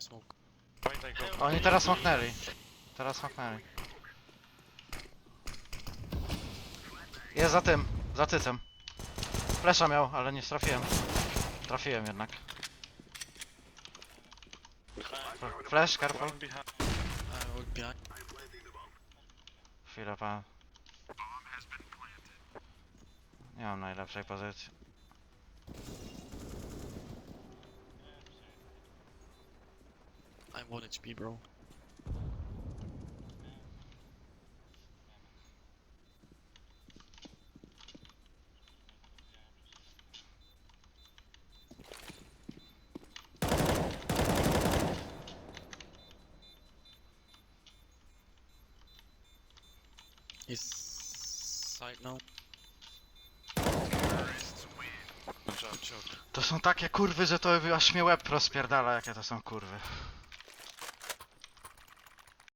smoke. Pamiętaj go. Oni teraz smoknęli. Teraz smoknęli. Jest za tym, za tycem. Flesza miał, ale nie trafiłem. Trafiłem jednak. Flash, careful. One behind. I look behind. Chwila pan. Nie mam najlepszej pozycji. I'm 1 HP, bro. He's side now. To są takie kurwy, że to aż mnie łeb rozpierdala, jakie to są kurwy.